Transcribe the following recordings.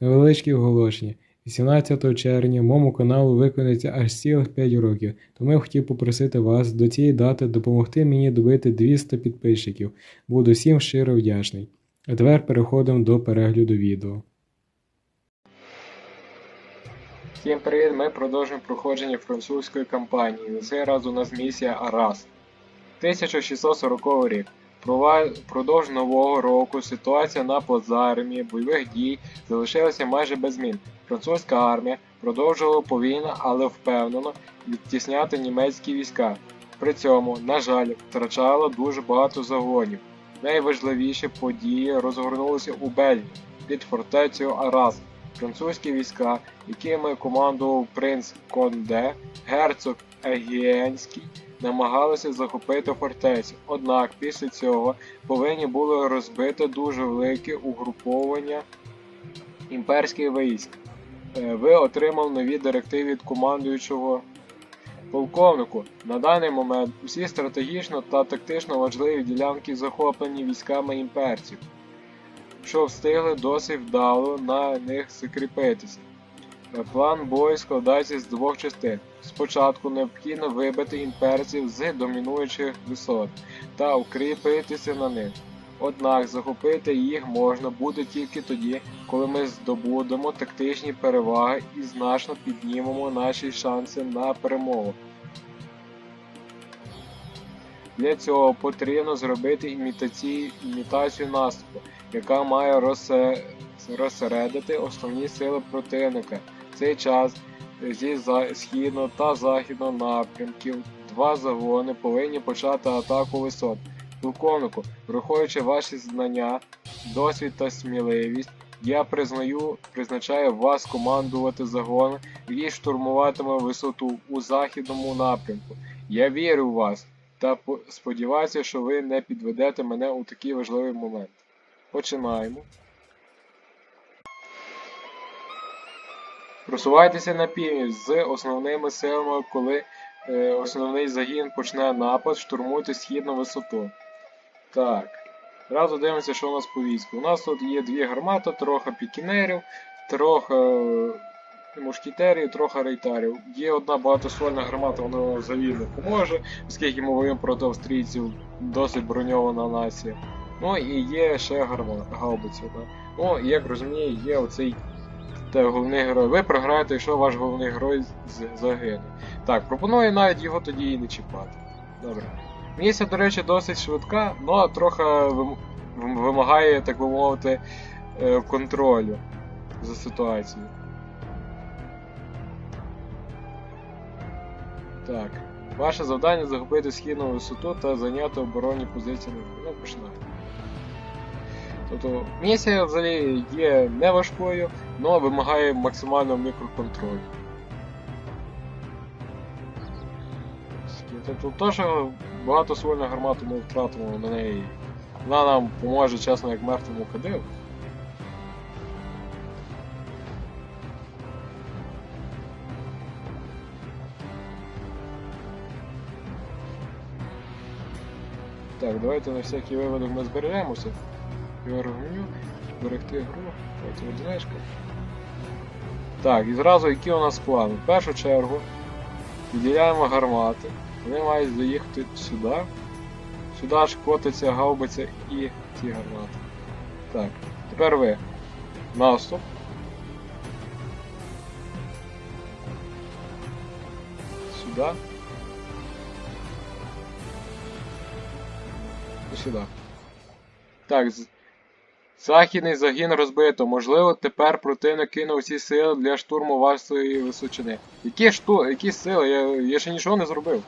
Невеличкі оголошення. 18 червня моєму каналу виконується аж цілих 5 років, тому я хотів попросити вас до цієї дати допомогти мені добити 200 підписчиків. Буду всім щиро вдячний. А тепер переходимо до перегляду відео. Всім привіт! Ми продовжуємо проходження французької кампанії. На цей раз у нас місія Арас. 1640 рік. Продовж нового року ситуація на плацдармі бойових дій залишилася майже без змін. Французька армія продовжувала повільно, але впевнено відтісняти німецькі війська. При цьому, на жаль, втрачала дуже багато загонів. Найважливіші події розгорнулися у Бельгії під фортецею Арас. Французькі війська, якими командував принц Конде, герцог Егієнський, намагалися захопити фортецю. Однак після цього повинні були розбити дуже велике угруповання імперських військ. Е, Ви отримав нові директиви від командуючого полковнику. На даний момент усі стратегічно та тактично важливі ділянки захоплені військами імперців, що встигли досить вдало на них закріпитися. План бою складається з двох частин. Спочатку необхідно вибити імперців з домінуючих висот та укріпитися на них. Однак захопити їх можна буде тільки тоді, коли ми здобудемо тактичні переваги і значно піднімемо наші шанси на перемогу. Для цього потрібно зробити імітацію, імітацію наступу, яка має розсередити основні сили противника. Цей час зі східного та західного напрямків два загони повинні почати атаку висот. Полковнику, враховуючи ваші знання, досвід та сміливість, я признаю, призначаю вас командувати загоном, який штурмуватиме висоту у західному напрямку. Я вірю в вас та сподіваюся, що ви не підведете мене у такий важливий момент. Починаємо. Просувайтеся на північ з основними силами, коли е, основний загін почне напад, штурмуйте східну висоту. Так. Зразу дивимося, що у нас по війську. У нас тут є дві гармати, трохи пікінерів, трохи е, мушкетерів, трохи рейтарів. Є одна багатосольна гармата, вона взагалі не поможе, оскільки ми воюємо проти австрійців, досить броньована нація. Ну і є ще гарма, гаубиця. Да? Ну, як розумію, є оцей та головний герой. Ви програєте, якщо ваш головний герой загине. Так, пропоную навіть його тоді і не чіпати. Добре. Місія, до речі, досить швидка, але трохи вим- вим- вимагає, так би мовити, е, контролю за ситуацією. Так. Ваше завдання захопити східну висоту та зайняти оборонні позиції. Ну, починаємо. Тобто місія взагалі є не важкою, але вимагає максимального мікроконтролю. Тобто то, що багато свольних гармат ми втратимо на неї. Вона нам поможе, чесно, як мертвому ходив. Так, давайте на всякий випадок ми збережемося. Ігор меню, зберегти гру, потім одиничка. Так, і зразу які у нас плани? В першу чергу відділяємо гармати. Вони мають доїхати сюди. Сюди ж котиться гаубиця і ці гармати. Так, тепер ви. Наступ. Сюди. І сюди. Так, західний загін розбито. Можливо, тепер противник кине усі сили для штурму вашої височини. Які шту... Які сили? Я, я ще нічого не зробив.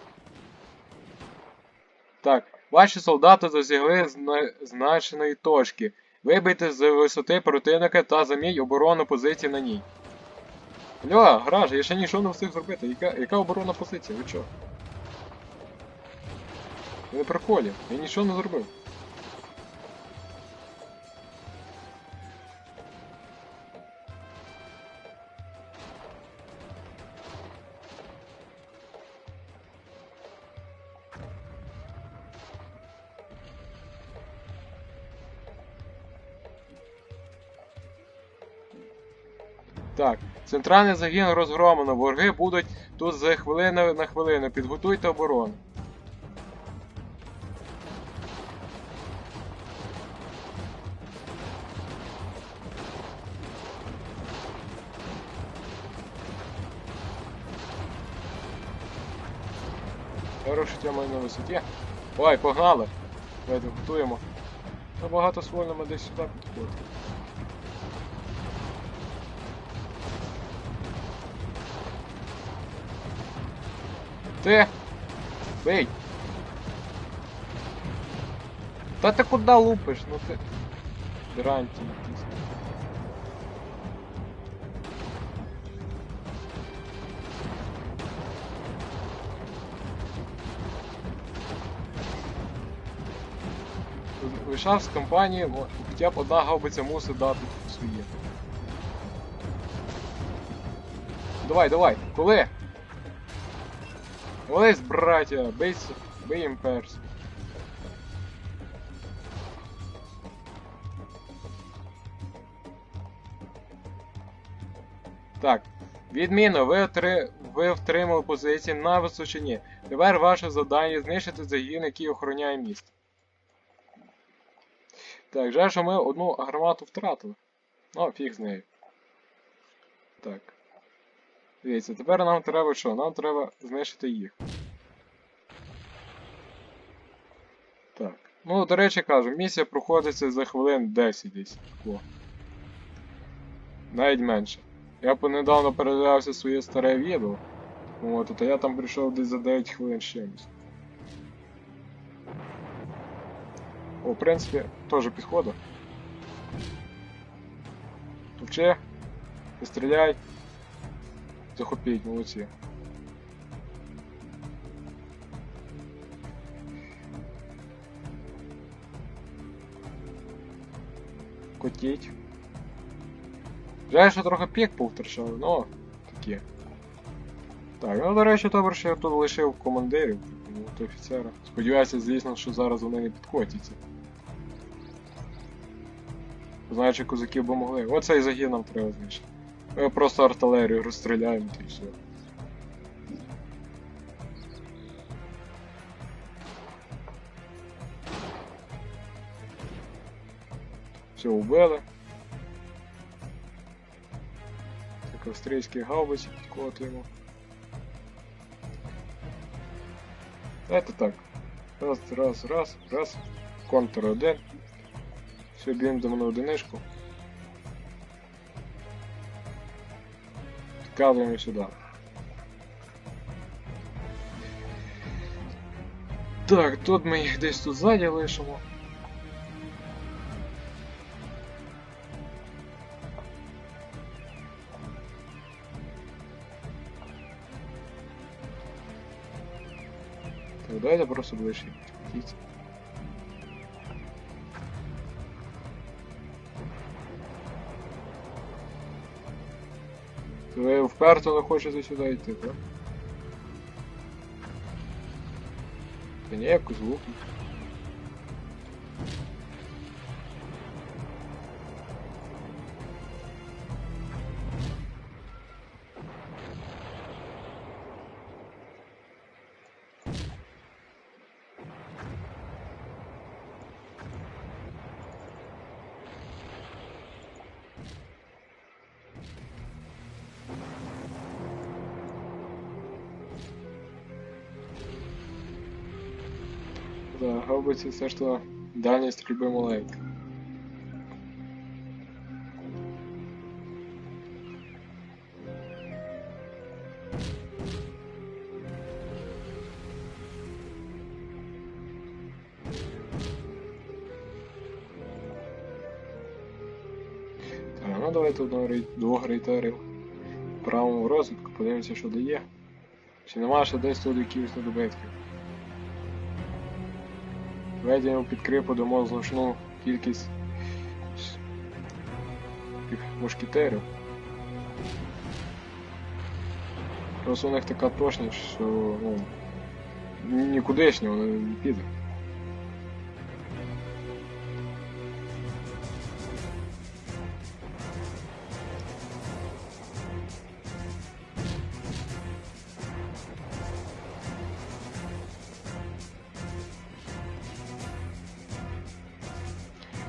Так, ваші солдати досягли зна... значеної точки. Вибийте з висоти противника та заміть оборону позиції на ній. Льо, граж, я ще нічого не встиг зробити. Яка, яка оборона позиція? Ви чого? Ви приколі, я нічого не зробив. Так, центральний загін розгромлено. Ворги будуть тут за хвилини на хвилину. Підготуйте оборону. Хороше тема на висоті. Ой, погнали! Давайте готуємо. Набагато свольно ми десь сюди підходимо. Ти! Бей! Та ти куди лупиш? Ну ти. Дранті якийсь. Лишав з компанії, хоча б одна гаубиця мусить дати своє. Давай, давай, коли? Олесь, браття, бий, с- бий імперс. Так, відмінно, ви, отри... ви втримали позиції на височині. Тепер ваше завдання знищити загін, який охороняє місто. Так, жаль, що ми одну гармату втратили. Ну, фіг з нею. Так. Дивіться, тепер нам треба що? Нам треба знищити їх. Так. Ну, до речі кажу, місія проходиться за хвилин 10 десь. О. Навіть менше. Я понедавно передивлявся своє старе відео. От, то я там прийшов десь за 9 хвилин чимось. О, в принципі, теж підходить. Товче, не стріляй. Захопіть, молодці. Котіть. Жаль, що трохи пік повтрачали, ну, таке. Так, ну до речі, що я тут лишив командирів, ну, от офіцера. Сподіваюся, звісно, що зараз вони не підкотяться. Знаючи козаків би могли. Оцей загін нам треба знищити. Ми просто артилерію розстріляємо та й все. Все, убили. Так, австрійські гаубиці підкотуємо. Давайте так. Раз, раз, раз, раз. Контр один. Все, б'ємо мене одиничку. Підказуємо сюди. Так, тут ми їх десь тут ззаді лишимо. Так, давайте просто ближче підходіть. Ви вперто не хочете сюди йти, так? Та ні, якось звук. Да, гаубиці все ж то дальність стрільби маленька. Ну давайте одного двох рейтерів. Правому розвитку, подивимося, що дає. Чи нема ще десь тут якихось недобитків. Введення підкріпу дамо значну кількість мушкетерів. Просто у них така точність, що ну, нікудишні, вони не піде.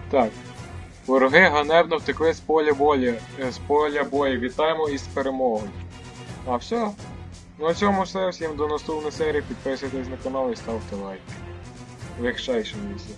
Так. Вороги ганебно втекли з поля болі, е, з поля бою. Вітаємо із перемогою. А все. Ну на цьому все. Всім до наступної серії. Підписуйтесь на канал і ставте лайк. Легшайше місце.